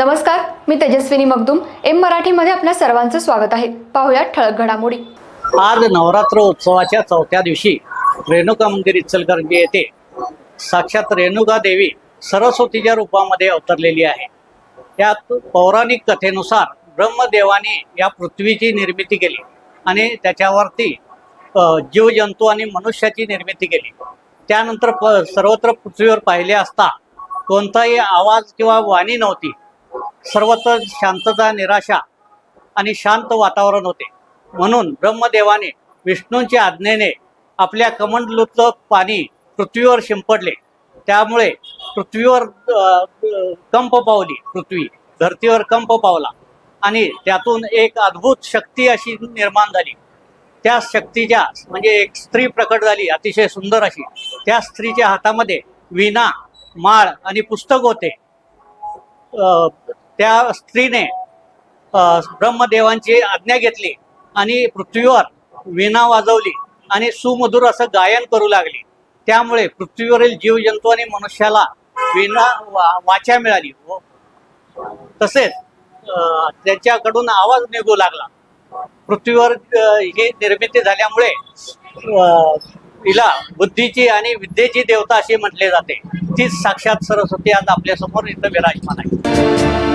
नमस्कार मी तेजस्विनी मगदुम. एम मराठीमध्ये आपल्या सर्वांचं स्वागत आहे. पाहुयात ठळक घडामोडी. आज नवरात्र उत्सवाच्या चौथ्या दिवशी रेणुका मंदिर इचलकरंजी येथे साक्षात रेणुका देवी सरस्वतीच्या रूपामध्ये अवतरलेली आहे. त्यात पौराणिक कथेनुसार ब्रह्मदेवाने या पृथ्वीची निर्मिती केली आणि त्याच्यावरती जीवजंतू आणि मनुष्याची निर्मिती केली. त्यानंतर प सर्वत्र पृथ्वीवर पाहिले असता कोणताही आवाज किंवा वाणी नव्हती. सर्वत्र शांतता निराशा आणि शांत वातावरण होते. म्हणून ब्रह्मदेवाने विष्णूंच्या आज्ञेने आपल्या कमंडलूतलं पाणी पृथ्वीवर शिंपडले. त्यामुळे पृथ्वीवर कंप पावली पृथ्वी धरतीवर कंप पावला आणि त्यातून एक अद्भुत शक्ती अशी निर्माण झाली. त्या शक्तीच्या म्हणजे एक स्त्री प्रकट झाली अतिशय सुंदर अशी. त्या स्त्रीच्या हातामध्ये विना माळ आणि पुस्तक होते. त्या स्त्रीने ब्रह्मदेवांची आज्ञा घेतली आणि पृथ्वीवर वीणा वाजवली आणि सुमधुर असं गायन करू लागली. त्यामुळे पृथ्वीवरील जीवजंतू आणि मनुष्याला वीणा वा वाचा मिळाली. व तसेच त्यांच्याकडून आवाज निघू लागला. पृथ्वीवर ही निर्मिती झाल्यामुळे तिला बुद्धीची आणि विद्येची देवता अशी म्हटले जाते. तीच साक्षात सरस्वती आज आपल्यासमोर इथं विराजमान आहे.